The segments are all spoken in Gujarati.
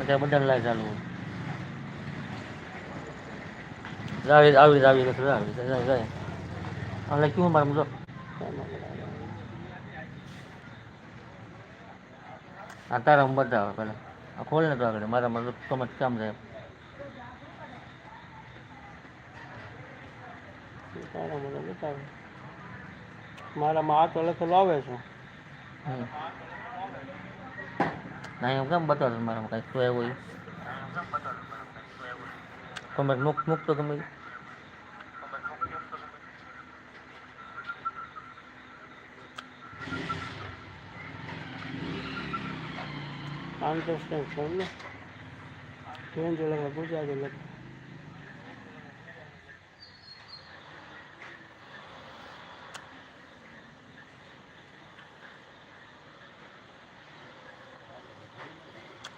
અત્યારે બધાને લાઈટ ચાલુ હોય. આવી આવી જાય જાય. એટલે કેવું મારે મુજો આ તારા હું બતાવે પેલા આ ખોલ ને તો આગળ. મારા મતલબ સમજ કામ થાય. મારામાં આ તો લખેલું આવે છે. ના એવું કેમ બતાવો મારામાં કાંઈ શું એવું તમે મૂક મૂકતો તો તમે. અન્ડરસ્ટેન્ડ છે ને? હિન્દી લખે ગુજરાતી લખે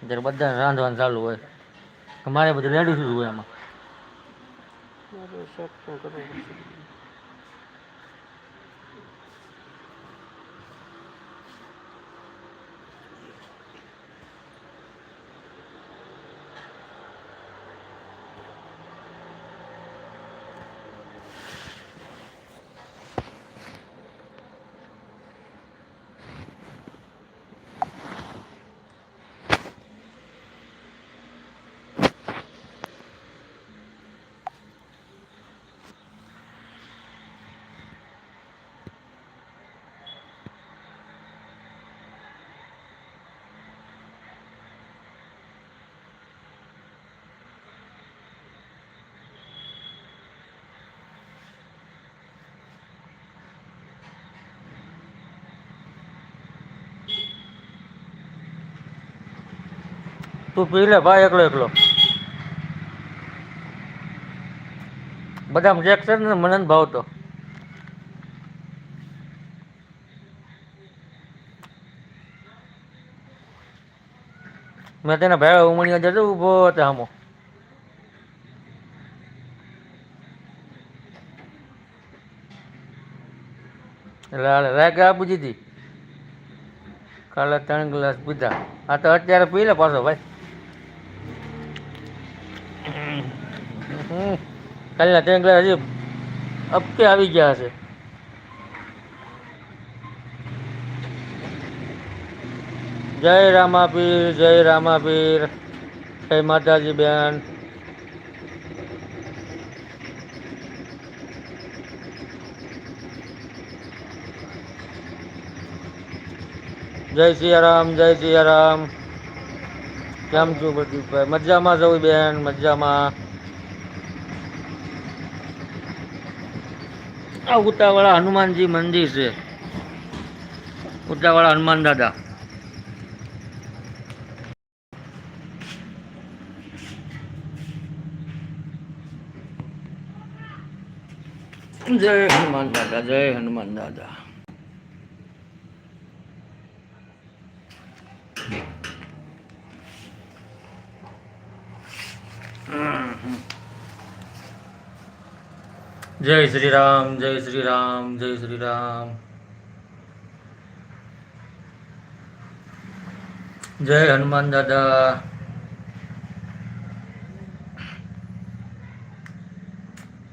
જ્યારે બધા રાંધવાનું ચાલુ હોય. મારે બધું રેડી થયું હોય એમાં. તું પી લે, ભાઈ એકલો એકલો. બધા ચેક છે ને, મને ભાવતો. મેં તેના ભાઈ ઉમણીયા જતો ઊભો હતો આમો એટલે રાખ આપી દીધી કાલે ત્રણ ગ્લાસ પીધા. આ તો અત્યારે પી લે પાછો, ભાઈ હમ. કાલના ત્રણ ગ્લાસ હજી અપકે આવી ગયા હશે જય રામાપીર જય રામાપીર જય માતાજી બેન જય સિયારામ જય સિયારામ કેમ છું પ્રદીપભાઈ મજામાં જવું બેન મજામાં આ ઉતાવાળા હનુમાનજી મંદિર છે. ઉતાવાળા હનુમાન દાદા. જય હનુમાન દાદા જય હનુમાન દાદા. જય શ્રી રામ જય શ્રી રામ જય શ્રી રામ જય હનુમાન દાદા.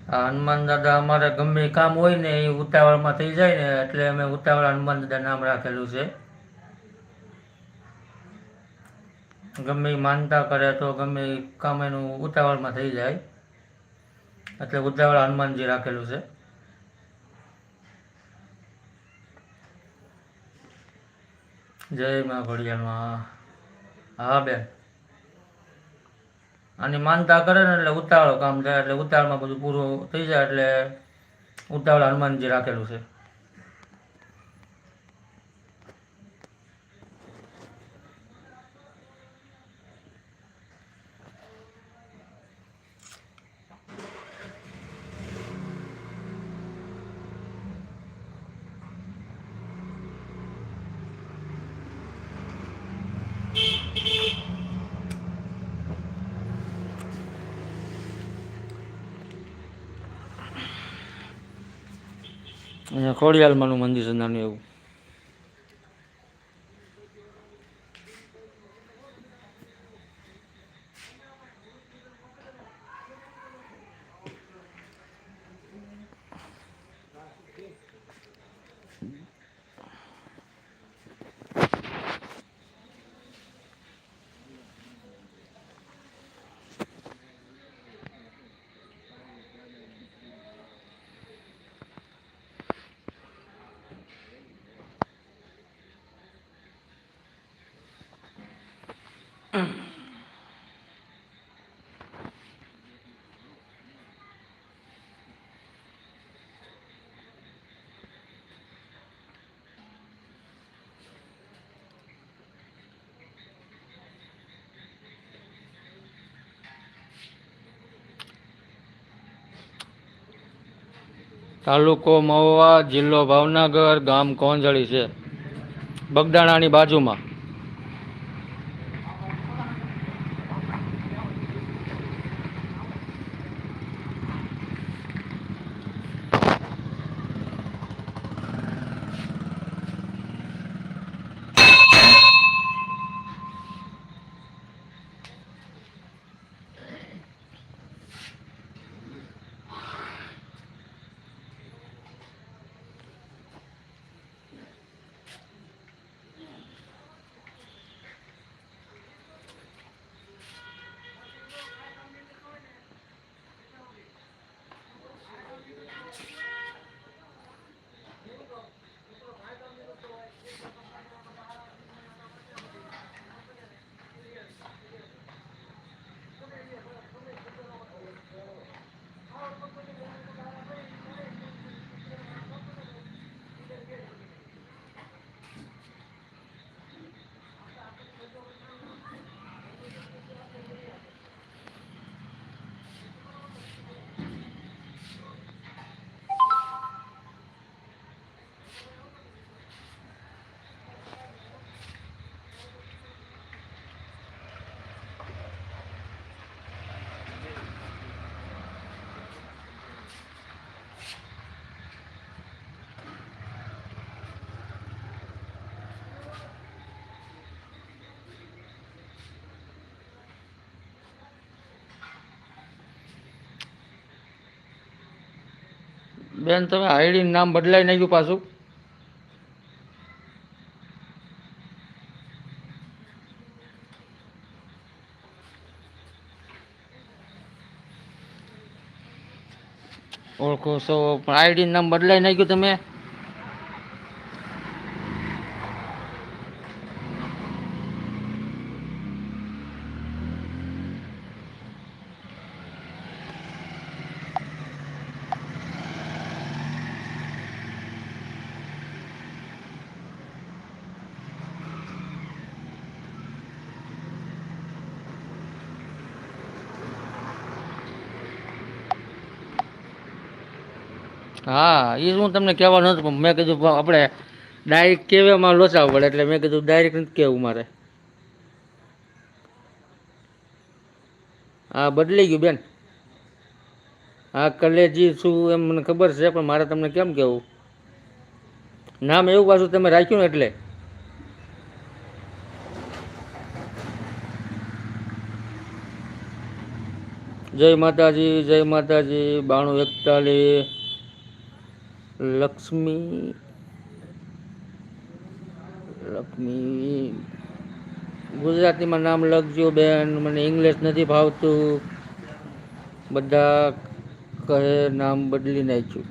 આ હનુમાન દાદા અમારે ગમે કામ હોય ને એ ઉતાવળમાં થઈ જાય ને એટલે અમે ઉતાવળ હનુમાન દાદા નામ રાખેલું છે. ગમે માનતા કરે તો ગમે કામ એનું ઉતાવળમાં થઈ જાય. એટલે ઉતાવળ હનુમાનજી રાખેલું છે. જય માં ઘડિયાળમાં. હા, બેન. આની માનતા કરે ને એટલે ઉતાવળ કામ થાય, એટલે ઉતાવળમાં બધું પૂરું થઈ જાય, એટલે ઉતાવળ હનુમાનજી રાખેલું છે અહીંયા ખોડિયાલમાંનું મંદિર નાનું એવું. તાલુકો મહુવા જિલ્લો ભાવનગર ગામ કોંજળી છે. બગદાણાની બાજુમાં. બેન, તમે આઈડી નામ બદલાઈ નાખ્યું પાછું. ઓળખો છો, પણ આઈડી નામ બદલાઈ નાખ્યું તમે. હા એ હું તમને કહેવાનું હતું પણ મેં કીધું આપણે ડાયરેક્ટ કેવામાં લોચાવું પડે એટલે મેં કીધું ડાયરેક્ટ નથી કહેવું મારે. હા બદલાઈ ગયું બેન. હા, કલેજી શું એમ મને ખબર છે, પણ મારે તમને કેમ કહેવું નામ એવું પાછું તમે રાખ્યું ને એટલે. જય માતાજી જય માતાજી, બાણું એકતાલીસ. લક્ષ્મી. લક્ષ્મી. ગુજરાતીમાં નામ લખજો બેન, મને ઇંગ્લિશ નથી ભાવતું બધા કહે નામ બદલી નાખ્યું.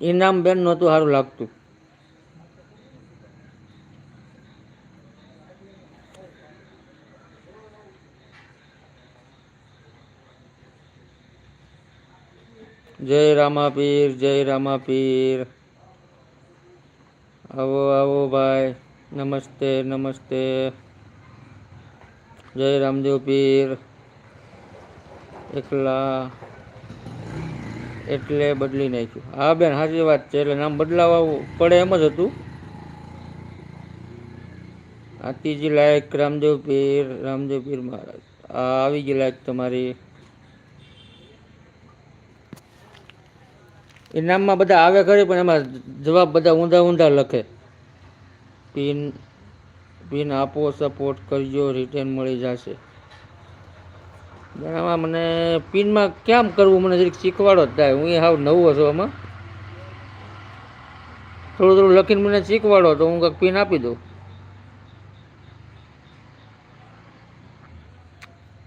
એ નામ બેન નહોતું સારું લાગતું. જય રામાપીર જય રામાપીર. આવો આવો ભાઈ. નમસ્તે નમસ્તે. જય રામદેવ પીર. એકલા. એટલે બદલી નાખ્યું. હા બેન, સાચી વાત છે. એટલે નામ બદલાવા પડે એમ જ હતું. આતીજી લાયક રામદેવ પીર રામદેવ પીર મહારાજ. આ આવી ગઈ લાયક તમારી. એ નામમાં બધા આવે ખરી, પણ એમાં જવાબ બધા ઊંધા ઊંધા લખે. પિન પિન આપો સપોર્ટ કરજો રિટર્ન મળી જશે. આમાં મને પિનમાં કેમ કરવું, મને જરીક શીખવાડો જ થાય. હું એ હાવ નવું છું આમાં. થોડું થોડું લખીને મને શીખવાડો તો હું કંઈક પિન આપી દઉં.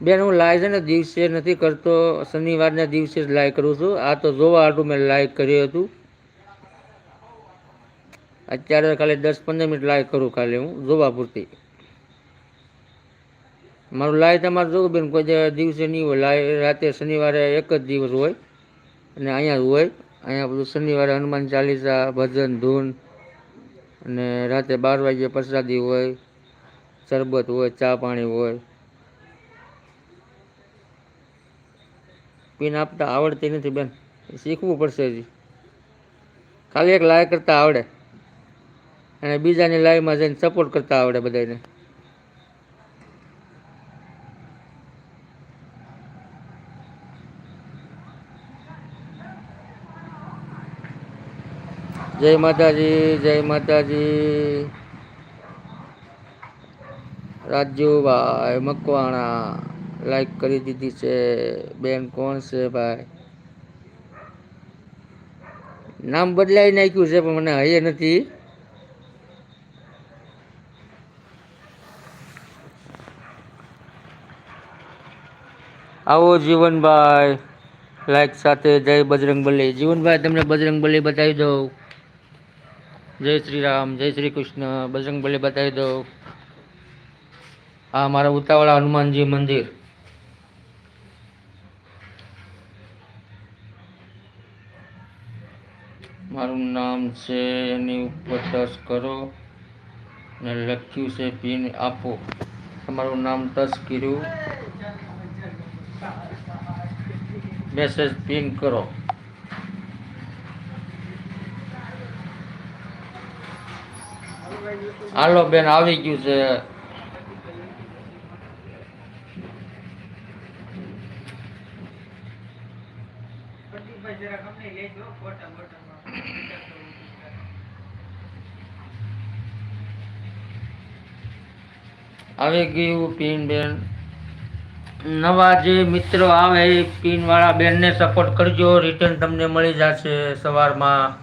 બેન, હું લાઈવ છે ને, દિવસે નથી કરતો, શનિવારના દિવસે જ લાઈવ કરું છું. આ તો જોવા હાટું મેં લાઈવ કર્યું હતું. અત્યારે ખાલી દસ પંદર મિનિટ લાઈવ કરું ખાલી હું, જોવા પૂરતી. મારું લાઈવ તમારે જોવું બેન, કોઈ દિવસે નહીં હોય. લાઈવ રાતે શનિવારે એક જ દિવસ હોય અને અહીંયા જ હોય. અહીંયા બધું શનિવારે હનુમાન ચાલીસા, ભજન, ધૂન અને રાતે બાર વાગ્યે પ્રસાદી હોય, શરબત હોય, ચા પાણી હોય. પીન આપતા આવડતી નથી બેન. શીખવું પડશે હજી. ખાલી એક લાઈવ કરતા આવડે. અને બીજાની લાઈવમાં જઈને સપોર્ટ કરતા આવડે બધાને જય માતાજી જય માતાજી. રાજુભાઈ મકવાણા. લાઈક કરી દીધી છે. બેન કોણ છે ભાઈ? નામ બદલાઈ નાખ્યું છે, પણ મને હૈયે નથી. આવો જીવનભાઈ લાઈક સાથે જય બજરંગ બલી જીવનભાઈ, તમને બજરંગ બલી બતાવી દઉં. જય શ્રી રામ, જય શ્રી કૃષ્ણ બજરંગ બલી બતાવી દઉં. આ મારા ઉતાવળા હનુમાનજી મંદિર. મારું નામ છે, એની ઉપર ટચ કરો ને લખ્યું છે, પિન આપો. તમારું નામ ટચ કર્યું મેસેજ પિન કરો. હાલો બેન, આવી ગયું છે. આવી ગયું પિન નવા જે મિત્રો આવે એ પીનવાળા બેનને સપોર્ટ કરજો રિટર્ન તમને મળી જશે સવારમાં.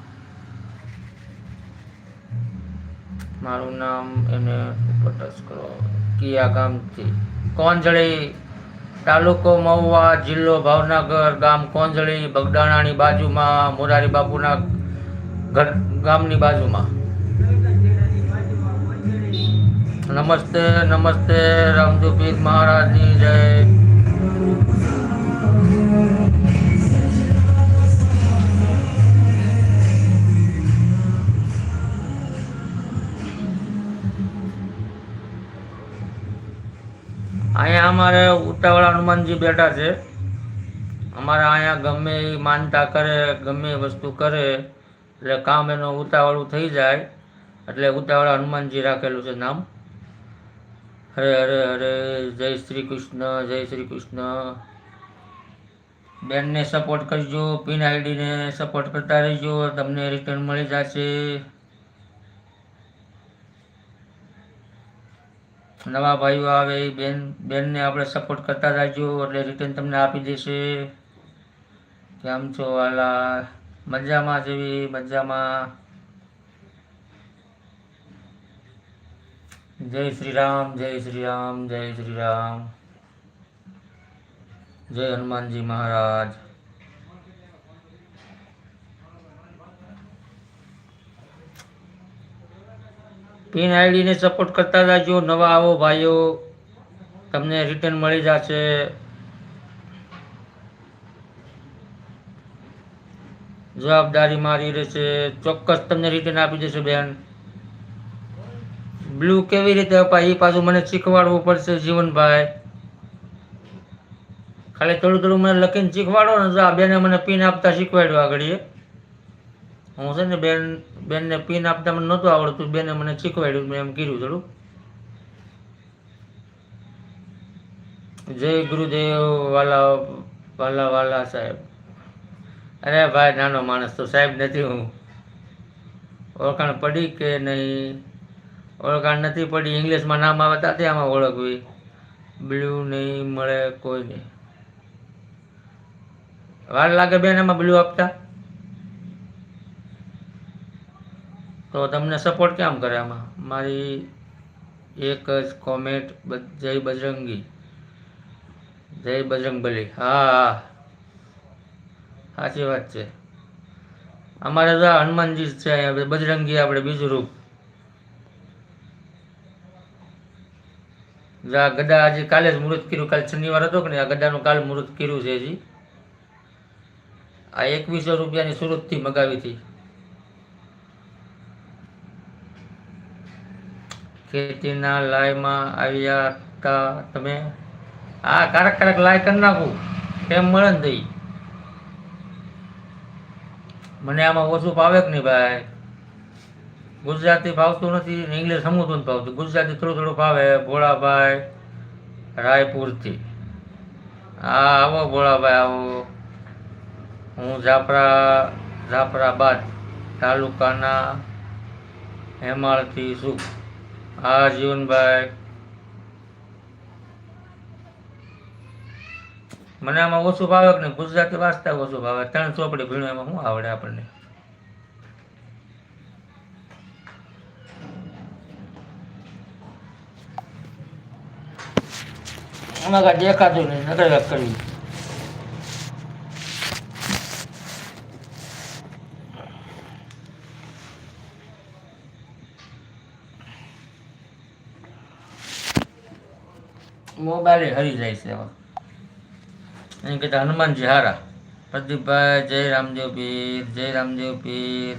મારું નામ એને ઉપર ટચ કરો. કિયા ગામથી. કોંજળી તાલુકો મહુવા જિલ્લો ભાવનગર ગામ કોંજળી બગદાણાની બાજુમાં, મોરારી બાપુના ઘર ગામની બાજુમાં. નમસ્તે નમસ્તે રામદુપીર મહારાજની જય. અહીંયા અમારે ઉતાવળા હનુમાનજી બેઠા છે. અમારે અહીંયા ગમે એ માનતા કરે, ગમે એ વસ્તુ કરે, એટલે કામ એનું ઉતાવળું થઈ જાય. એટલે ઉતાવળા હનુમાનજી રાખેલું છે નામ. હરે હરે હરે, જય શ્રી કૃષ્ણ, જય શ્રી કૃષ્ણ. બેનને સપોર્ટ કરજો, પિન આઈડીને સપોર્ટ કરતા રહેજો, તમને રિટર્ન મળી જશે. નવા ભાઈઓ આવે, એ બેન, બેનને આપણે સપોર્ટ કરતા રહેજો, એટલે રિટર્ન તમને આપી દેશે. કેમ છો, વાલા? મજામાં જેવી મજામાં. જય શ્રી રામ જય શ્રી રામ જય શ્રી રામ જય હનુમાનજી મહારાજ. પિન આઈડીને સપોર્ટ કરતા જાજો, નવા આવો ભાઈઓ. તમને રિટર્ન મળી જશે. જવાબદારી મારી રહેશે. ચોક્કસ તમને રિટર્ન આપી દેશે બેન. બ્લુ કેવી રીતે અપાય? એ પાછું મને શીખવાડવું પડશે, જીવનભાઈ. ખાલી થોડું થોડું મને લખીને શીખવાડો ને તો આ બેને મને પિન આપતા શીખવાડ્યું આગળ એ. હું છે ને બેન, બેનને પિન આપતા મને નહોતું આવડતું, બેને મને શીખવાડ્યું મેં એમ કીધું થોડું. જય ગુરુદેવ વાલા વાલા વાલા સાહેબ. અરે ભાઈ, નાનો માણસ તો સાહેબ નથી હું. ઓળખાણ પડી કે નહીં? ઓળખાણ નથી પડી. ઇંગ્લિશમાં નામ આવે ત્યાંથી આમાં ઓળખવી. બ્લુ નહીં મળે કોઈ નહીં. વાર લાગે બેન એમાં બ્લુ આપતા? તો તમને સપોર્ટ કેમ કરે આમાં? મારી એક જ કોમેન્ટ જય બજરંગી. જય બજરંગ બલી હા હા. સાચી વાત છે. અમારે તો હનુમાનજી છે બજરંગી આપણે બીજું રૂપ. આ ગદા આજે કાલે જ મુહૂર્ત કર્યું, કાલે શનિવાર હતો કે નહીં, આ ગદાનું કાલ મુહૂર્ત કર્યું છે હજી. આ એકવીસો રૂપિયાની સુરતથી મગાવી હતી. ખેતીના લાયમાં આવ્યા હતા તમે. આ કારક કારક લાય કરી નાખું, કેમ મળે ને તઈ? મને આમાં ઓછું ભાવે કે નહીં ભાઈ? ગુજરાતી ભાવતું નથી ને ઇંગ્લિશ સમજતું નથી ભાવતું ગુજરાતી થોડું થોડું ભાવે ભોળાભાઈ, રાયપુરથી. હા, આવો ભોળાભાઈ, આવો. હું જાફરા, જાફરાબાદ તાલુકાના હેમાળથી છું. હા, જીવનભાઈ. મને આમાં ઓછું ભાવે કે ગુજરાતી વાંચતા ઓછું ભાવે ત્રણ ચોપડી ભીણું એમાં શું આવડે આપણને? આમાં કાંઈ દેખાતું નહીં, નકર કર્યું મોબાઈલ હરી જાય છે એમાં. એમ કહેતા હનુમાનજી હારા. પ્રદીપભાઈ, જય રામદેવ પીર, જય રામદેવ પીર.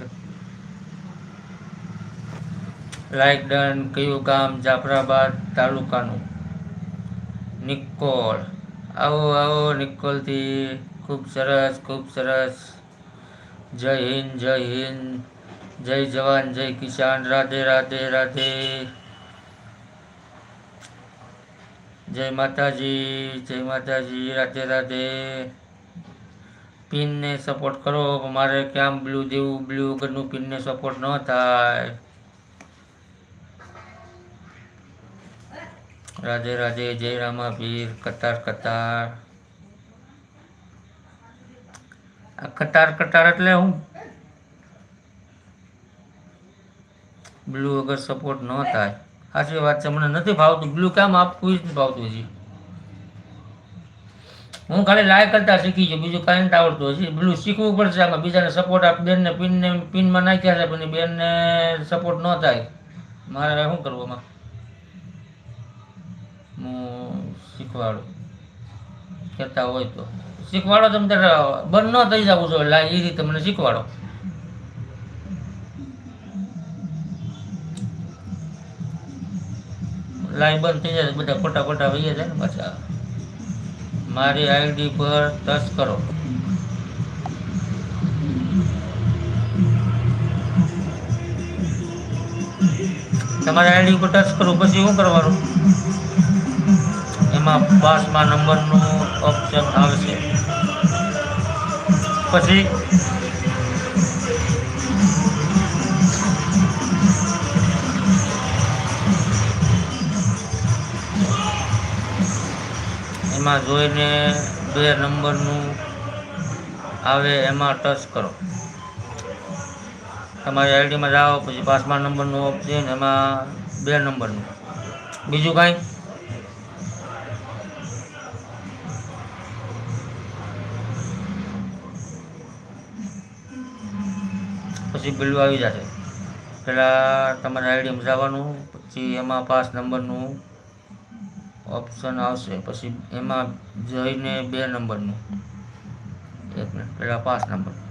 લાઈક ડન કયું ગામ? જાફરાબાદ તાલુકાનું. નિકોલ આવો આવો નિકોલથી ખૂબ સરસ ખૂબ સરસ. જય હિન્દ જય હિન્દ. જય જવાન, જય કિસાન. રાધે રાધે રાધે. જય માતાજી જય માતાજી. રાધે રાધે. પિનને સપોર્ટ કરો. મારે કેમ બ્લુ દેવું? બ્લુ વગરનું પિનને સપોર્ટ ન થાય. રાધે રાધે, જય રામા પીર કતાર કતાર. આ કતાર કટાર એટલે હું? બ્લુ વગર સપોર્ટ ન થાય. સાચી વાત છે, મને નથી ભાવતું. બ્લુ કેમ આપવું જ નથી ભાવતું હજી. હું ખાલી લાય કરતા શીખી છું, બીજું કાંઈ નથી આવડતું હજી. બ્લુ શીખવું પડશે આમાં. બીજાને સપોર્ટ આપ બેનને પિનને પિનમાં નાખ્યા છે, પણ બેનને સપોર્ટ ન થાય. મારે શું કરવું એમાં હું શીખવાડું. કહેતા હોય તો. શીખવાડો તમે ત્યારે બંધ ન થઈ જવું જોઈએ. એ રીતે મને શીખવાડો. લાઈન બંધ થઈ જાય બધા ખોટા ખોટા વહી જાય ને પાછા. મારી આઈડી પર ટચ કરો. તમારી આઈડી પર ટચ કરો, પછી શું કરવાનું? એમાં પાસમાં નંબરનું ઓપ્શન આવશે. પછી એમાં જોઈને બે નંબરનું આવે એમાં ટચ કરો. તમારી આઈડીમાં જાઓ, પછી પાસમાં નંબરનું ઓપ્શન એમાં બે નંબરનું. બીજું કાંઈ? પછી બિલ્લું આવી જશે. પહેલાં તમારા આઈડીમાં જવાનું પછી એમાં પાસ નંબરનું ઓપ્શન આવશે, પછી એમાં જઈને બે નંબરનું. એક મિનિટ પહેલાં પાંચ નંબર.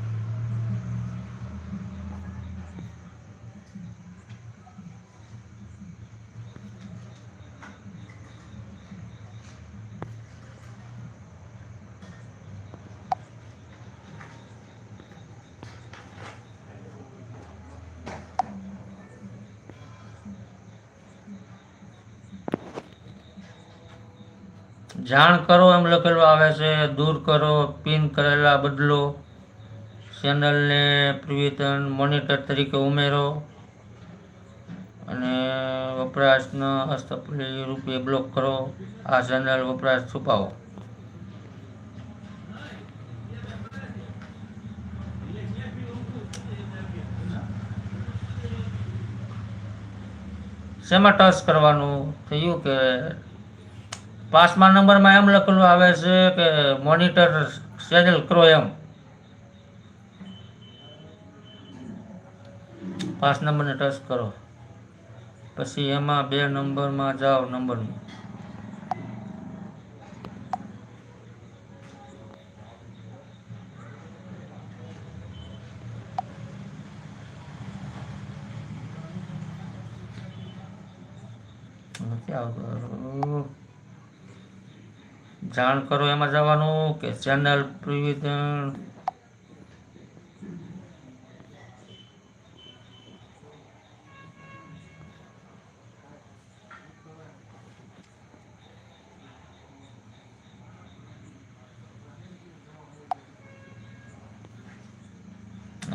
જાણ કરો એમ લખેલું આવે છે, દૂર કરો, પિન કરેલા બદલો, ચેનલને પ્રિવિતન મોનિટર તરીકે ઉમેરો અને વપરાશનો હસ્તપલી રૂપે બ્લોક કરો. આ ચેનલ વપરાશ છુપાવો. શેમાં ટચ કરવાનું? થયું કે પાસમાં નંબરમાં એમ લખેલું આવે છે કે મોનિટર ચેનલ કરો એમ. પાંચ નંબરને ટચ કરો. પછી એમાં બે નંબરમાં જાઓ નંબરમાં આવતું? જાણ કરો એમાં જવાનું કે ચેનલ પ્રિવિધન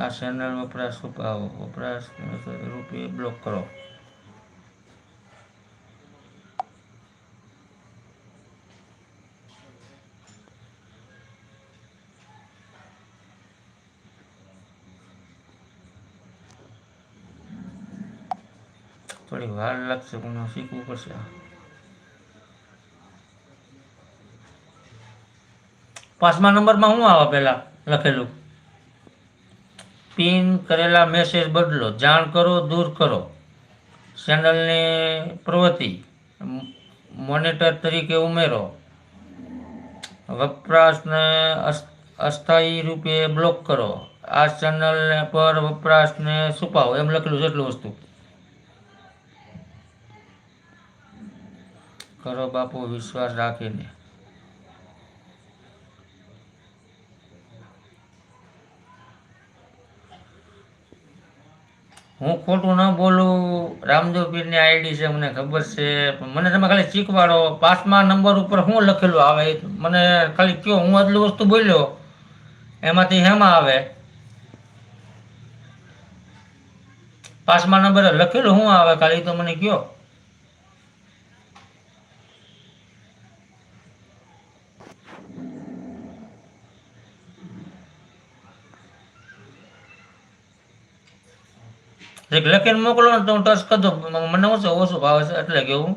આ ચેનલ વપરાશ છુપાવો વપરાશ, રૂપિયે બ્લોક કરો. થોડી વાર લાગશે પણ શીખવું પડશે પાંચમા નંબરમાં શું આવે પહેલાં લખેલું પિન કરેલા મેસેજ બદલો જાણ કરો દૂર કરો ચેનલની પ્રવૃત્તિ મોનિટર તરીકે ઉમેરો વપરાશને અસ્થાયી રૂપે બ્લોક કરો આ ચેનલ પર વપરાશને છુપાવો એમ લખેલું છે વસ્તુ કરો બાપુ, વિશ્વાસ રાખીને. હું ખોટું ન બોલું, રામદેવ પીરની આઈડી છે, મને ખબર છે મને તમે ખાલી શીખવાડો. પાસમાં નંબર ઉપર શું લખેલું આવે મને ખાલી કયો, હું આટલી વસ્તુ બોલ્યો? એમાંથી હેમાં આવે? પાસમાં નંબરે લખેલું શું આવે? ખાલી તો મને કયો. એક લખીને મોકલો ને તો હું ટચ કરી મને ઓછો ઓછો ભાવે છે એટલે કે હું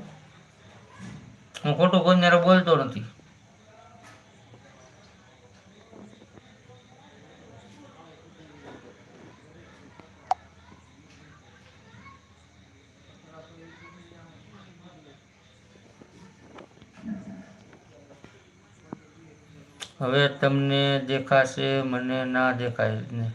હું ખોટું કોઈ બોલતો નથી. હવે તમને દેખાશે, મને ના દેખાય ને.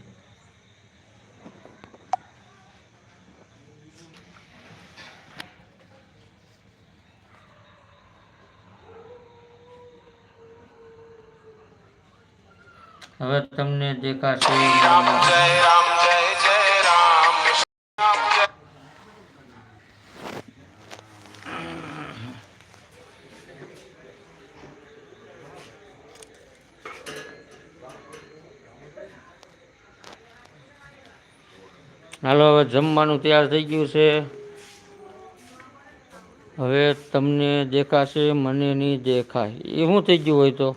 હવે તમને દેખાશે હાલો, હવે જમવાનું તૈયાર થઈ ગયું છે. હવે તમને દેખાશે મને નહીં દેખાય. એ શું થઈ ગયું હોય તો?